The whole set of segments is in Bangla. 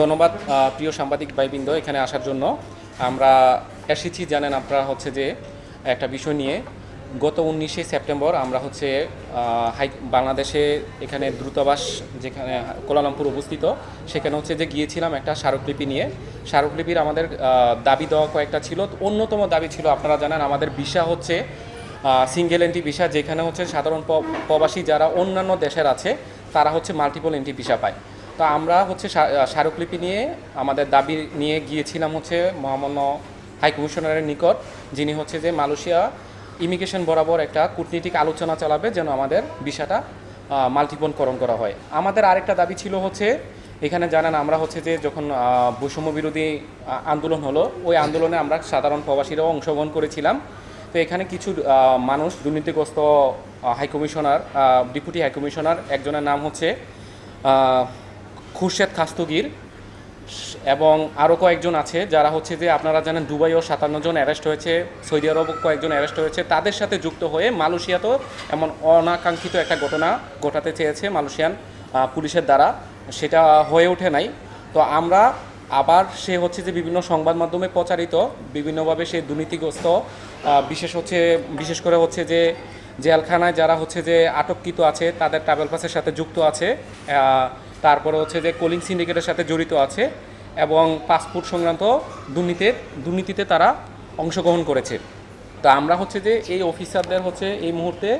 ধন্যবাদ প্রিয় সাংবাদিক ভাইবৃন্দ এখানে আসার জন্য। আমরা এসেছি, জানেন আপনারা হচ্ছে যে একটা বিষয় নিয়ে। গত উনিশে সেপ্টেম্বর আমরা হচ্ছে হাই বাংলাদেশে এখানে দ্রুতাবাস যেখানে, কোলালামপুর অবস্থিত, সেখানে হচ্ছে যে গিয়েছিলাম একটা স্মারকলিপি নিয়ে। স্মারকলিপির আমাদের দাবি দেওয়া কয়েকটা ছিল। অন্যতম দাবি ছিল, আপনারা জানেন আমাদের ভিসা হচ্ছে সিঙ্গেল এন্ট্রি ভিসা যেখানে হচ্ছে সাধারণ প্রবাসী যারা অন্যান্য দেশের আছে, তারা হচ্ছে মাল্টিপল এন্ট্রি ভিসা পায়। তো আমরা হচ্ছে স্মা- স্মারকলিপি নিয়ে আমাদের দাবি নিয়ে গিয়েছিলাম হচ্ছে মহামান্য হাই কমিশনারের নিকট, যিনি হচ্ছে যে মালয়েশিয়া ইমিগ্রেশন বরাবর একটা কূটনীতিক আলোচনা চালাবে যেন আমাদের ভিসাটা মাল্টিপনকরণ করা হয়। আমাদের আরেকটা দাবি ছিল হচ্ছে, এখানে জানেন আমরা হচ্ছে যে যখন বৈষম্য বিরোধী আন্দোলন হলো, ওই আন্দোলনে আমরা সাধারণ প্রবাসীরাও অংশগ্রহণ করেছিলাম। তো এখানে কিছু মানুষ, দুর্নীতিগ্রস্ত হাই কমিশনার ডেপুটি হাই একজনের নাম হচ্ছে খুরশেদ খাস্তগির এবং আরও কয়েকজন আছে যারা হচ্ছে যে আপনারা জানেন দুবাইও সাতান্ন জন অ্যারেস্ট হয়েছে, সৌদি আরব কয়েকজন অ্যারেস্ট হয়েছে। তাদের সাথে যুক্ত হয়ে মালয়েশিয়াতেও এমন অনাকাঙ্ক্ষিত একটা ঘটনা ঘটাতে চেয়েছে মালয়েশিয়ান পুলিশের দ্বারা। সেটা হয়ে ওঠে নাই। তো আমরা আবার সে হচ্ছে যে বিভিন্ন সংবাদ মাধ্যমে প্রচারিত, বিভিন্নভাবে সে দুর্নীতিগ্রস্ত বিশেষ হচ্ছে, বিশেষ করে হচ্ছে যে জেলখানায় যারা হচ্ছে যে আটককৃত আছে, তাদের ট্রাভেল পাসের সাথে যুক্ত আছে তারপরে হচ্ছে যে কোলিং সিন্ডিকেটের সাথে জড়িত আছে এবং পাসপোর্ট সংক্রান্ত দুর্নীতির দুর্নীতিতে তারা অংশগ্রহণ করেছে। তো আমরা হচ্ছে যে এই অফিসারদের হচ্ছে এই মুহূর্তে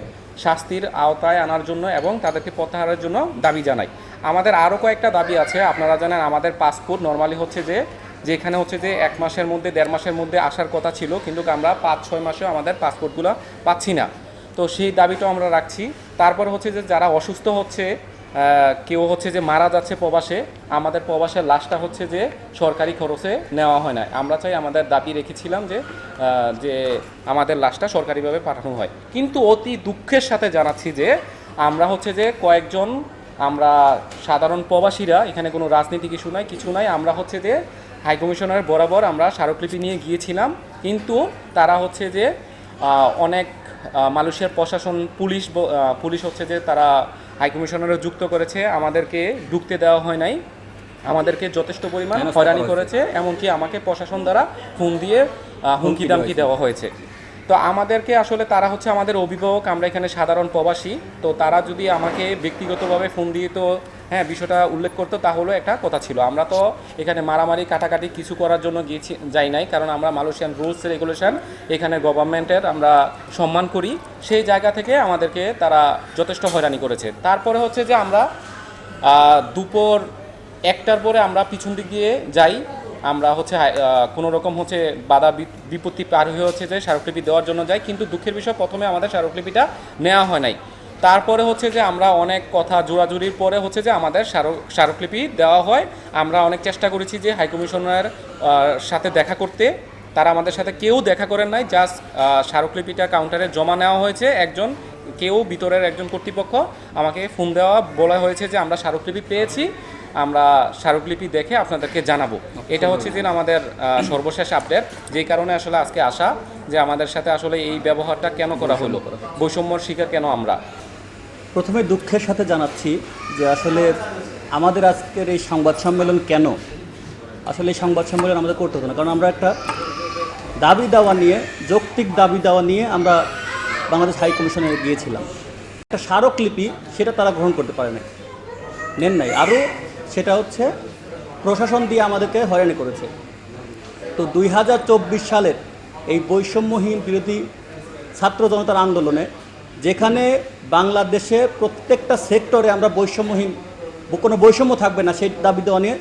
শাস্তির আওতায় আনার জন্য এবং তাদেরকে প্রত্যাহারের জন্য দাবি জানাই। আমাদের আরও কয়েকটা দাবি আছে, আপনারা জানেন আমাদের পাসপোর্ট নর্মালি হচ্ছে যে, যেখানে হচ্ছে যে এক মাসের মধ্যে, দেড় মাসের মধ্যে আসার কথা ছিল, কিন্তু আমরা পাঁচ, ছয় মাসেও আমাদের পাসপোর্টগুলো পাচ্ছি না। তো সেই দাবিটাও আমরা রাখছি। তারপর হচ্ছে যে যারা অসুস্থ হচ্ছে কেউ হচ্ছে যে মারা যাচ্ছে প্রবাসে, আমাদের প্রবাসের লাশটা হচ্ছে যে সরকারি খরচে নেওয়া হয় না আমরা চাই আমাদের দাবি রেখেছিলাম যে যে আমাদের লাশটা সরকারিভাবে পাঠানো হয়। কিন্তু অতি দুঃখের সাথে জানাচ্ছি যে, আমরা হচ্ছে যে কয়েকজন, আমরা সাধারণ প্রবাসীরা, এখানে কোনো রাজনীতিক ইস্যু নাই, কিছু নাই, আমরা হচ্ছে যে হাই কমিশনারের বরাবর আমরা স্মারকলিপি নিয়ে গিয়েছিলাম। কিন্তু তারা হচ্ছে যে অনেক মালয়েশিয়ার প্রশাসন, পুলিশ পুলিশ হচ্ছে যে তারা হাই কমিশনারও যুক্ত করেছে আমাদেরকে ঢুকতে দেওয়া হয় নাই। আমাদেরকে যথেষ্ট পরিমাণ হয়রানি করেছে এমনকি আমাকে প্রশাসন দ্বারা ফোন দিয়ে হুমকি দামকি দেওয়া হয়েছে। তো আমাদেরকে আসলে তারা হচ্ছে আমাদের অভিভাবক আমরা এখানে সাধারণ প্রবাসী। তো তারা যদি আমাকে ব্যক্তিগতভাবে ফোন দিয়ে তো হ্যাঁ বিষয়টা উল্লেখ করতো তাহলেও একটা কথা ছিল। আমরা তো এখানে মারামারি, কাটাকাটি কিছু করার জন্য গিয়েছি, যাই নাই, কারণ আমরা মালয়েশিয়ান রুলস রেগুলেশন এখানে গভর্নমেন্টের আমরা সম্মান করি। সেই জায়গা থেকে আমাদেরকে তারা যথেষ্ট হয়রানি করেছে। তারপরে হচ্ছে যে আমরা দুপুর একটার পরে আমরা পিছন দিক দিয়ে যাই। আমরা হচ্ছে কোনো রকম হচ্ছে বাধা বিপত্তি পার হয়ে হচ্ছে যে স্মারকলিপি দেওয়ার জন্য যাই। কিন্তু দুঃখের বিষয়, প্রথমে আমাদের স্মারকলিপিটা নেওয়া হয় নাই। তারপরে হচ্ছে যে আমরা অনেক কথা জোড়াজুড়ির পরে হচ্ছে যে আমাদের স্মারক, স্মারকলিপি দেওয়া হয়। আমরা অনেক চেষ্টা করেছি যে হাইকমিশনার সাথে দেখা করতে। তারা আমাদের সাথে কেউ দেখা করেন নাই, জাস্ট স্মারকলিপিটা কাউন্টারে জমা নেওয়া হয়েছে। একজন, কেউ ভিতরের একজন কর্তৃপক্ষ আমাকে ফোন দেওয়া বলা হয়েছে যে আমরা স্মারকলিপি পেয়েছি, আমরা স্মারকলিপি দেখে আপনাদেরকে জানাব। এটা হচ্ছে যে আমাদের সর্বশেষ আপডেট। যেই কারণে আসলে আজকে আসা যে আমাদের সাথে আসলে এই ব্যবহারটা কেন করা হলো? বৈষম্যর শিকার কেন আমরা? প্রথমে দুঃখের সাথে জানাচ্ছি যে আসলে আমাদের আজকের এই সংবাদ সম্মেলন কেন? আসলে এই সংবাদ সম্মেলন আমাদের করতে হতো না। কারণ আমরা একটা দাবি দেওয়া নিয়ে, যৌক্তিক দাবি দেওয়া নিয়ে আমরা বাংলাদেশ হাই কমিশনে গিয়েছিলাম। একটা স্মারকলিপি সেটা তারা গ্রহণ করতে পারে নাই। নেন নাই। আরও সেটা হচ্ছে প্রশাসন দিয়ে আমাদেরকে হয়রানি করেছে। তো দুই হাজার চব্বিশ সালের এই বৈষম্যহীন বিরোধী ছাত্র জনতার আন্দোলনে যেখানে বাংলাদেশে প্রত্যেকটা সেক্টরে আমরা বৈষম্যহীন, কোনো বৈষম্য থাকবে না, সেই দাবি দেওয়া নিয়ে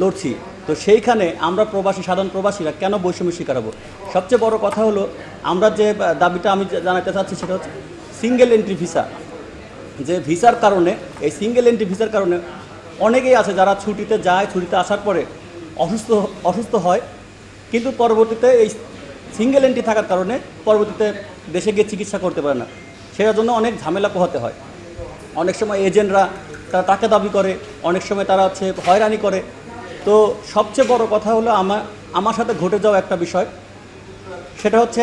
লড়ছি। তো সেইখানে আমরা প্রবাসী, সাধারণ প্রবাসীরা কেন বৈষম্য শিকার হব? সবচেয়ে বড় কথা হলো, আমরা যে দাবিটা আমি জানাতে চাচ্ছি সেটা হচ্ছে সিঙ্গেল এন্ট্রি ভিসা যে ভিসার কারণে, এই সিঙ্গেল এন্ট্রি ভিসার কারণে অনেকেই আছে যারা ছুটিতে যায়, ছুটিতে আসার পরে অসুস্থ অসুস্থ হয়, কিন্তু পরবর্তীতে এই সিঙ্গেল এন্ট্রি থাকার কারণে পরবর্তীতে দেশে গিয়ে চিকিৎসা করতে পারে না। সেটার জন্য অনেক ঝামেলা পোহাতে হয়। অনেক সময় এজেন্টরা তারা টাকা দাবি করে, অনেক সময় তারা হচ্ছে হয়রানি করে। তো সবচেয়ে বড় কথা হলো আমার আমার সাথে ঘটে যাওয়া একটা বিষয়। সেটা হচ্ছে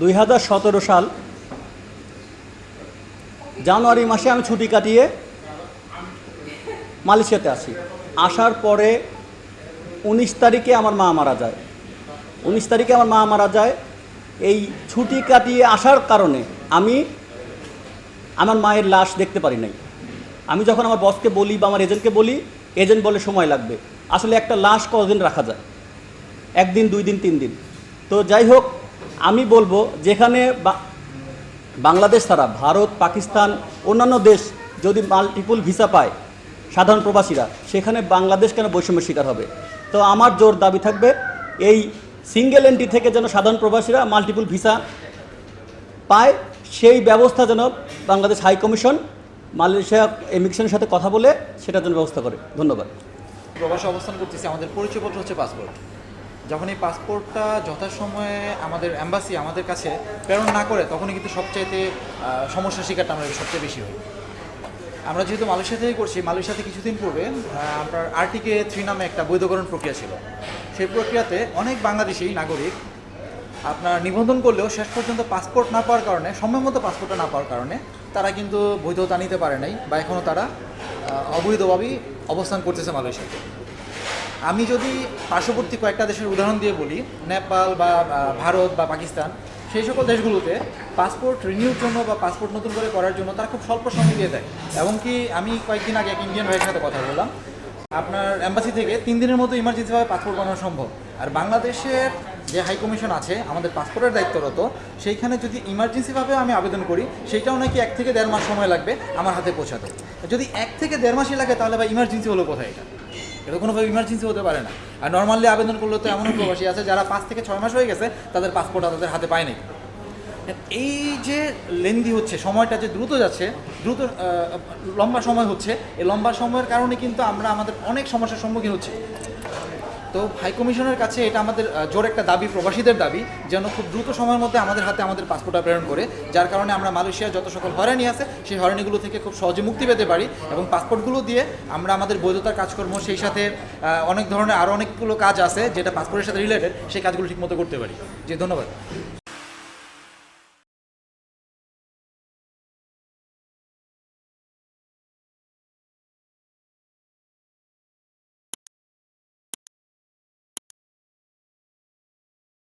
দুই হাজার সতেরো সাল জানুয়ারি মাসে আমি ছুটি কাটিয়ে মালয়েশিয়াতে আসি আসার পরে উনিশ তারিখে আমার মা মারা যায়। উনিশ তারিখে আমার মা মারা যায়। এই ছুটি কাটিয়ে আসার কারণে আমি আমার মায়ের লাশ দেখতে পারি নাই। আমি যখন আমার বসকে বলি বা আমার এজেন্টকে বলি, এজেন্ট বলে সময় লাগবে। আসলে একটা লাশ কতদিন রাখা যায়? একদিন, দুই দিন, তিন দিন। তো যাই হোক, আমি বলব যেখানে বাংলাদেশ ছাড়া ভারত, পাকিস্তান, অন্যান্য দেশ যদি মাল্টিপুল ভিসা পায় সাধারণ প্রবাসীরা, সেখানে বাংলাদেশ কেন বৈষম্যের শিকার হবে? তো আমার জোর দাবি থাকবে, এই সিঙ্গেল এন্ট্রি থেকে যেন সাধারণ প্রবাসীরা মাল্টিপুল ভিসা পায় সেই ব্যবস্থা যেন বাংলাদেশ হাই কমিশন মালয়েশিয়া ইমিগ্রেশনের সাথে কথা বলে সেটার জন্য ব্যবস্থা করে। ধন্যবাদ। প্রবাসে অবস্থান করতেছি। আমাদের পরিচয়পত্র হচ্ছে পাসপোর্ট যখন এই পাসপোর্টটা যথাসময়ে আমাদের অ্যাম্বাসি আমাদের কাছে প্রেরণ না করে, তখনই কিন্তু সবচাইতে সমস্যার শিকারটা আমরা সবচেয়ে বেশি হই আমরা যেহেতু মালয়েশিয়া থেকে করছি, মালয়েশিয়াতে কিছুদিন পূর্বে আপনার আরটিকে থ্রি নামে একটা বৈধকরণ প্রক্রিয়া ছিল। সেই প্রক্রিয়াতে অনেক বাংলাদেশি নাগরিক আপনার নিবন্ধন করলেও শেষ পর্যন্ত পাসপোর্ট না পাওয়ার কারণে, সময় মতো পাসপোর্টটা না পাওয়ার কারণে তারা কিন্তু বৈধতা নিতে পারে নাই বা এখনও তারা অবৈধভাবেই অবস্থান করতেছে মালয়েশিয়াতে আমি যদি পার্শ্ববর্তী কয়েকটা দেশের উদাহরণ দিয়ে বলি, নেপাল বা ভারত বা পাকিস্তান, সেই সকল দেশগুলোতে পাসপোর্ট রিনিউর জন্য বা পাসপোর্ট নতুন করে করার জন্য তারা খুব স্বল্প সময় দিয়ে দেয়। এবং কি আমি কয়েকদিন আগে এক ইন্ডিয়ান ভাইয়ের সাথে কথা বললাম, আপনার এম্বাসি থেকে তিন দিনের মতো ইমার্জেন্সিভাবে পাসপোর্ট বানানো সম্ভব। আর বাংলাদেশের যে হাই কমিশন আছে, আমাদের পাসপোর্টের দায়িত্বরত, সেইখানে যদি ইমার্জেন্সিভাবে আমি আবেদন করি, সেইটাও নাকি এক থেকে দেড় মাস সময় লাগবে আমার হাতে পৌঁছাতে। যদি এক থেকে দেড় মাসই লাগে, তাহলে বা ইমার্জেন্সি হলো কোথায় এটা? এটা কোনোভাবে ইমার্জেন্সি হতে পারে না। আর নর্মালি আবেদন করলে তো এমনও প্রবাসী আছে, যারা পাঁচ থেকে ছয় মাস হয়ে গেছে, তাদের পাসপোর্ট তাদের হাতে পায়নি। এই যে লেন্দি হচ্ছে, সময়টা যে দ্রুত যাচ্ছে, দ্রুত লম্বা সময় হচ্ছে, এই লম্বা সময়ের কারণে কিন্তু আমরা আমাদের অনেক সমস্যার সম্মুখীন হচ্ছি। তো হাই কমিশনের কাছে এটা আমাদের জোর একটা দাবি, প্রবাসীদের দাবি, যেন খুব দ্রুত সময়ের মধ্যে আমাদের হাতে আমাদের পাসপোর্টটা প্রেরণ করে। যার কারণে আমরা মালয়েশিয়ার যত সকল হয়রানি আছে, সেই হয়রানিগুলো থেকে খুব সহজে মুক্তি পেতে পারি এবং পাসপোর্টগুলো দিয়ে আমরা আমাদের বৈধতার কাজকর্ম, সেই সাথে অনেক ধরনের আরও অনেকগুলো কাজ আছে যেটা পাসপোর্টের সাথে রিলেটেড সেই কাজগুলো ঠিকমতো করতে পারি। জি, ধন্যবাদ।